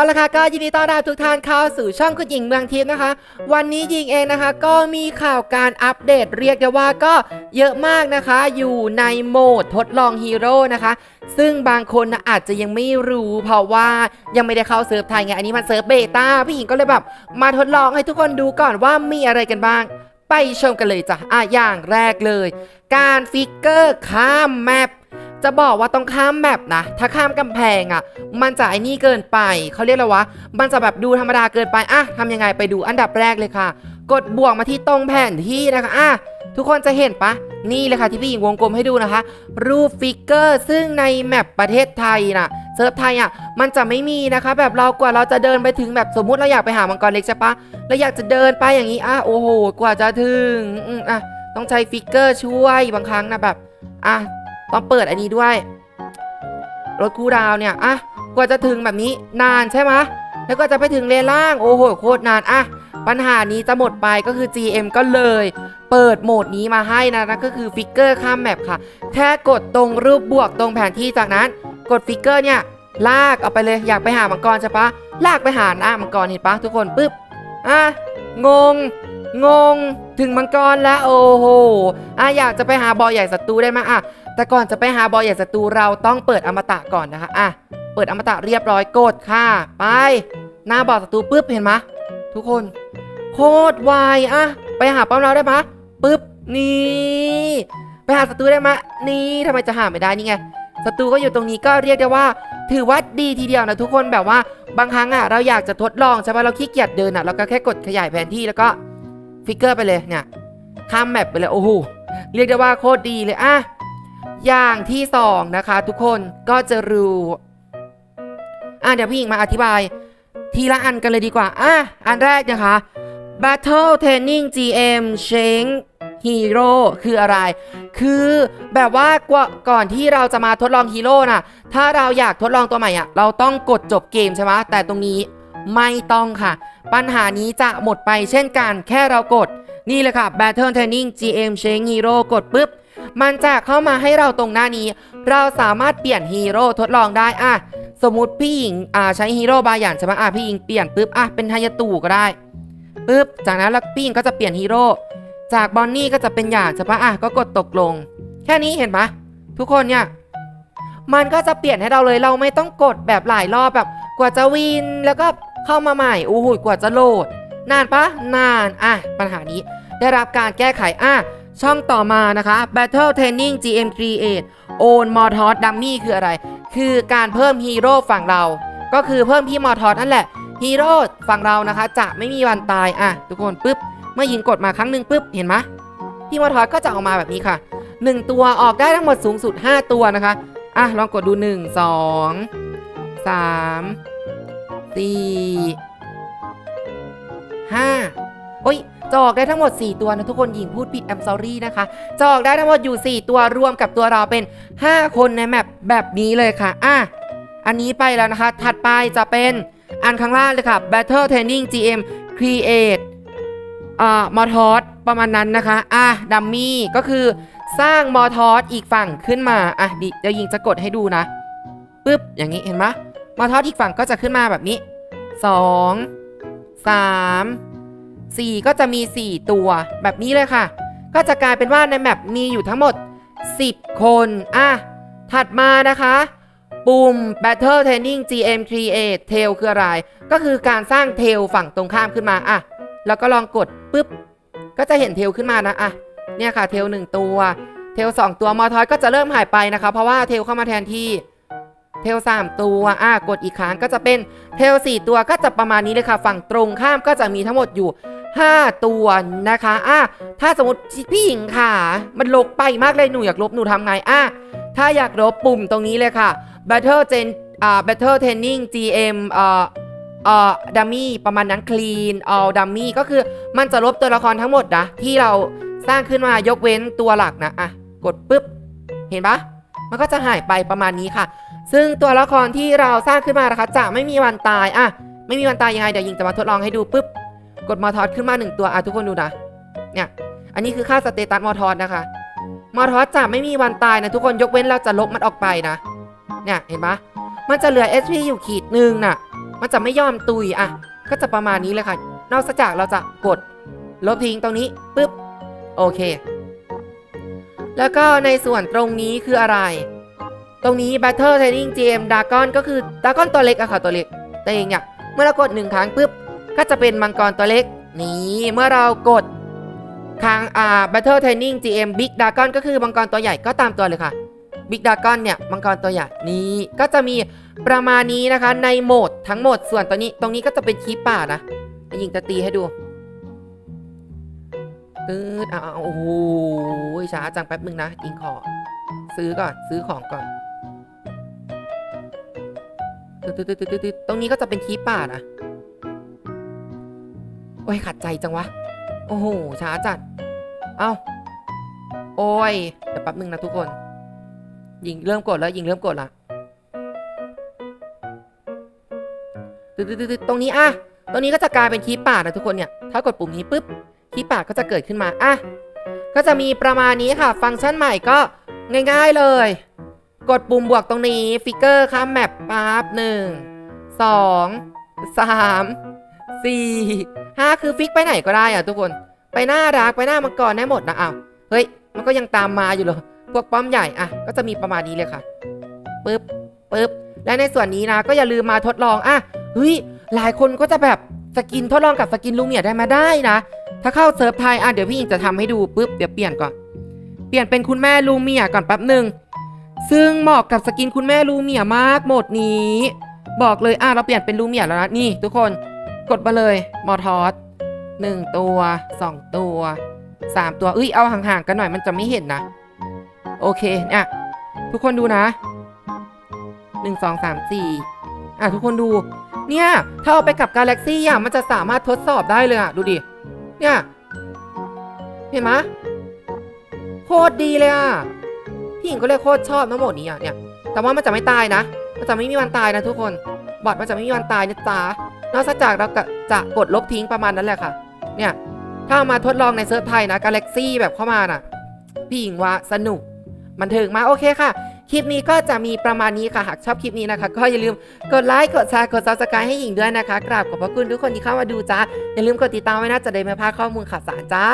เอาละค่ะก็ยินดีต้อนรับทุกท่านเข้าสู่ช่องคุณหญิงเมืองทิพย์นะคะ วันนี้หญิงเองนะคะ ก็มีข่าวการอัปเดตเรียกได้ว่าก็เยอะมากนะคะ อยู่ในโหมดทดลองฮีโร่นะคะ ซึ่งบางคนนะอาจจะยังไม่รู้เพราะว่ายังไม่ได้เข้าเซิร์ฟไทยไงอันนี้มันเซิร์ฟเบต้าพี่หญิงก็เลยแบบมาทดลองให้ทุกคนดูก่อนว่ามีอะไรกันบ้าง ไปชมกันเลยจ้ะอะอย่างแรกเลย การฟิกเกอร์ข้ามแมป จะบอกว่าต้องข้ามแมปนะ ถ้าข้ามกำแพงอะ่ะ มันจะไอ้นี่เกินไป เขาเรียกอะไรวะ มันจะแบบดูธรรมดาเกินไป อะทำยังไงไปดูอันดับแรกเลยค่ะ กดบวกมาที่ตรงแผนที่นะคะ อะ ทุกคนจะเห็นปะ นี่เลยค่ะที่พี่หญิงวงกลมให้ดูนะคะ รูปฟิกเกอร์ ซึ่งในแมปประเทศไทยน่ะเซิร์ฟไทยอะ มันจะไม่มีนะคะ แบบเรากว่าเราจะเดินไปถึงแบบสมมุติเราอยากไปหามังกรเล็กใช่ปะเราอยากจะเดินไปอย่างนี้อะโอ้โห กว่าจะถึง อะ ต้องใช้ฟิกเกอร์ช่วยบางครั้งนะแบบ อะ ต้องเปิดอันนี้ด้วย รถคูลดาวเนี่ยอะกว่าจะถึงแบบนี้นานใช่ไหมแล้วก็จะไปถึงเลนล่างโอ้โหโคตรนานอะปัญหานี้จะหมดไปก็คือ GM ก็เลย เปิดโหมดนี้มาให้นะนั่นก็คือฟิกเกอร์ข้ามแมปค่ะ แค่กดตรงรูปบวกตรงแผนที่จากนั้น กดฟิกเกอร์เนี่ยลากเอาไปเลยอยากไปหามังกรใช่ปะลากไปหาหน้ามังกรเห็นปะทุกคนปึ๊บอะงง งง ถึงมังกรแล้วโอ้โหอะอยากจะไปหาบอใหญ่ศัตรูได้ไหมอะ แต่ก่อนจะไปหาบอใหญ่ศัตรูเราต้องเปิดอมตะก่อนนะคะอะเปิดอมตะเรียบร้อยกดค่ะ ไป หน้าบอศัตรูปุ๊บเห็นไหมทุกคน โคตรไวอะไปหาป้อมเราได้ไหมปุ๊บนี่ไปหาศัตรูได้ไหมนี่ทำไมจะหาไม่ได้นี่ไงศัตรูก็อยู่ตรงนี้ก็เรียกได้ว่า ถือว่าดีทีเดียวนะทุกคนแบบว่าบางครั้งอะเราอยากจะทดลองใช่ไหมเราขี้เกียจเดินอะเราก็แค่กดขยายแผนที่แล้วก็ฟิกเกอร์ไปเลยเนี่ยข้ามแมปไปเลยโอ้โหเรียกได้ว่าโคตรดีเลยอะ อย่างที่สองนะคะ ทุกคนก็จะรู้อะเดี๋ยวพี่หญิงมาอธิบาย ทีละอันกันเลยดีกว่าอะอันแรกนะคะ Battle Training GM Shank Hero คืออะไร คือแบบว่ากว่าก่อนที่เราจะมาทดลองฮีโร่น่ะ ถ้าเราอยากทดลองตัวใหม่อะ เราต้องกดจบเกมใช่ไหมแต่ตรงนี้ไม่ต้องค่ะ ปัญหานี้จะหมดไปเช่นกัน แค่เรากด นี่เลยค่ะ Battle Training GM Shank Hero กดปุ๊บ มันจะเข้ามาให้เราตรงหน้านี้ เราสามารถเปลี่ยนฮีโร่ทดลองได้อะสมมติพี่หญิงอ่าใช้ฮีโร่บาหยันใช่ไหมอะพี่หญิงเปลี่ยนปุ๊บอะเป็นไฮยาตูก็ได้ปุ๊บจากนั้นแล้วพี่หญิงก็จะเปลี่ยนฮีโร่จากบอนนี่ก็จะเป็นหยาดใช่ปะอะก็กดตกลง แค่นี้เห็นปะทุกคนเนี่ยมันก็จะเปลี่ยนให้เราเลยเราไม่ต้องกดแบบหลายรอบแบบกว่าจะวินแล้วก็เข้ามาใหม่โอ้โหกว่าจะโหลด นานปะนานอะปัญหานี้ได้รับการแก้ไขอะ ช่องต่อมานะคะ Battle Training GM Create Own m o r t o s Dummy คืออะไร คือการเพิ่มฮีโร่ฝั่งเรา ก็คือเพิ่มพี่มอทอสนั่นแหละฮีโร่ฝั่งเรานะคะ จะไม่มีวันตายอะทุกคนปุ๊บเมื่อยิงกดมาครั้งหนึ่งปุ๊บเห็นไหมพี่มอทอสก็จะออกมาแบบนี้ค่ะ 1 ตัวออกได้ทั้งหมดสูงสุด 5 ตัวนะคะอะลองกดดู 1 2 3 4 5โอ้ย จะออกได้ทั้งหมด 4 ตัวนะทุกคนหญิงพูดผิด I'm sorry นะคะจะออกได้ทั้งหมดอยู่ 4 ตัวรวมกับตัวเราเป็น 5 คนในแมปแบบนี้เลยค่ะอะอันนี้ไปแล้วนะคะ ถัดไปจะเป็นอันข้างล่างเลยค่ะ Battle Training GM Create อ่ามอทอสประมาณนั้นนะคะ อะดัมมี่ก็คือสร้างมอทอสอีกฝั่งขึ้นมา อะดิเดี๋ยวยิงจะกดให้ดูนะปึ๊บอย่างนี้เห็นไหมมอทอสอีกฝั่งก็จะขึ้นมาแบบนี้ 2 3 4 ก็จะมี 4 ตัว แบบนี้เลยค่ะ ก็จะกลายเป็นว่าในแมปมีอยู่ทั้งหมด 10 คน อะ ถัดมานะคะปุ่ม Battle Training GM Create Tail คืออะไร ก็คือการสร้างเทลฝั่งตรงข้ามขึ้นมาอะแล้วก็ลองกดปุ๊บ ก็จะเห็นเทลขึ้นมานะอะเนี่ยค่ะเทลหนึ่งตัว เทลสองตัวมอทอยก็จะเริ่มหายไปนะคะ เพราะว่าเทลเข้ามาแทนที่เทลสามตัวอะกดอีกครั้งก็จะเป็นเทลสี่ตัวก็จะประมาณนี้เลยค่ะ ฝั่งตรงข้ามก็จะมีทั้งหมดอยู่ 5 ตัวนะคะอะถ้าสมมติพี่หญิงค่ะ มันลกไปมากเลยหนูอยากลบหนูทำไงอะถ้าอยากลบปุ่มตรงนี้เลยค่ะ Battle Gen อ่า Battle Training GM อ่อเอ่อดัมมี่ประมาณนั้น Clean All Dummy ก็คือมันจะลบตัวละครทั้งหมดนะ ที่เราสร้างขึ้นมายกเว้นตัวหลักนะ อะ กดปุ๊บ เห็นปะมันก็จะหายไปประมาณนี้ค่ะ ซึ่งตัวละครที่เราสร้างขึ้นมานะคะจะไม่มีวันตาย อะ ไม่มีวันตายยังไง เดี๋ยวยิงจะมาทดลองให้ดูปุ๊บ กดมอทอสขึ้นมาหนึ่งตัวอะทุกคนดูนะ เนี่ย อันนี้คือค่าสเตตัสมอทอสนะคะ มอทอสจะไม่มีวันตายนะทุกคนยกเว้นเราจะลบมันออกไปนะ เนี่ยเห็นปะมันจะเหลือ SP อยู่ขีดหนึ่งน่ะ มันจะไม่ยอมตุยอะ ก็จะประมาณนี้เลยค่ะ นอกจากเราจะกดลบทิ้งตรงนี้ปุ๊บ โอเค แล้วก็ในส่วนตรงนี้คืออะไร ตรงนี้ Battle Training GM Dragon ก็คือดากอนตัวเล็กอะค่ะตัวเล็ก แต่เองเนี่ย เมื่อเรากดหนึ่งครั้งปุ๊บ ก็จะเป็นมังกรตัวเล็ก นี่เมื่อเรากดทางอ่า Battle Training GM Big Dragon ก็คือมังกรตัวใหญ่ก็ตามตัวเลยค่ะ Big Dragon เนี่ยมังกรตัวใหญ่นี่ก็จะมีประมาณนี้นะคะในโหมดทั้งหมดส่วนตัวนี้ตรงนี้ก็จะเป็นคีป่านะยิงจะตีให้ดูตืดอ่าโอ้โหช้าจังแป๊บนึงนะยิงขอซื้อก่อนซื้อของก่อนตึ๊ดตึ๊ดตึ๊ดตึ๊ดตึ๊ดตรงนี้ก็จะเป็นคีป่านะ อ้ยขัดใจจังวะ โอ้โหช้าจัด เอ้า โอ้ย เดี๋ยวแป๊บนึงนะทุกคน ยิงเริ่มกดแล้วยิงเริ่มกดละตึ๊ดตึ๊ดตึ๊ดตึ๊ดตรงนี้อะตรงนี้ก็จะกลายเป็นคีป่านะทุกคนเนี่ย ถ้ากดปุ่มนี้ปุ๊บคีป่าก็จะเกิดขึ้นมาอะก็จะมีประมาณนี้ค่ะ ฟังก์ชันใหม่ก็ง่ายๆเลย กดปุ่มบวกตรงนี้ ฟิกเกอร์ข้ามแมปปั๊บหนึ่งสองสาม สี่ห้าคือฟิกไปไหนก็ได้อะทุกคน ไปหน้ารักไปหน้ามังกรได้หมดนะเอ้าเฮ้ย มันก็ยังตามมาอยู่เลยพวกป้อมใหญ่อะก็จะมีประมาณนี้เลยค่ะปึ๊บปึ๊บและในส่วนนี้นะก็อย่าลืมมาทดลองอะเฮ้ยหลายคนก็จะแบบสกินทดลองกับสกินลูเมียได้มาได้นะ ถ้าเข้าเซิร์ฟไทยอะเดี๋ยวพี่อิงจะทำให้ดูปึ๊บเดี๋ยวเปลี่ยนก่อน เปลี่ยนเป็นคุณแม่ลูเมียก่อนแป๊บหนึ่งซึ่งเหมาะกับสกินคุณแม่ลูเมียมากหมดนี้ บอกเลยอะเราเปลี่ยนเป็นลูเมียแล้วนะนี่ทุกคน กดมาเลยมอทอสหนึ่งตัวสองตัวสามตัวเอ้ยเอาห่างๆกันหน่อยมันจะไม่เห็นนะ โอเคเนี่ยทุกคนดูนะหนึ่งสองสามสี่อะทุกคนดู เนี่ย ถ้าเอาไปกับกาแล็กซี่อะมันจะสามารถทดสอบได้เลยอะ ดูดิ เนี่ย เห็นไหมโคตรดีเลยอะพี่หญิงก็เลยโคตรชอบทั้งหมดนี้อะเนี่ย แต่ว่ามันจะไม่ตายนะ มันจะไม่มีวันตายนะทุกคน บอทมันจะไม่มีวันตายนะจ๊ะ นอกจากเราก็จะกดลบทิ้งประมาณนั้นแหละค่ะ เนี่ย ถ้ามาทดลองในเซิร์ฟไทยนะกาแล็กซี่แบบเข้ามาน่ะ พี่หญิงว่าสนุก มันถึงมาโอเคค่ะ คลิปนี้ก็จะมีประมาณนี้ค่ะ หากชอบคลิปนี้นะคะ ก็อย่าลืมกดไลค์ กดแชร์ กดซับสไครต์ให้หญิงด้วยนะคะ กราบขอบพระคุณทุกคนที่เข้ามาดูจ้าอย่าลืมกดติดตามไว้นะจะได้ไม่พลาดข้อมูลข่าวสารจ้า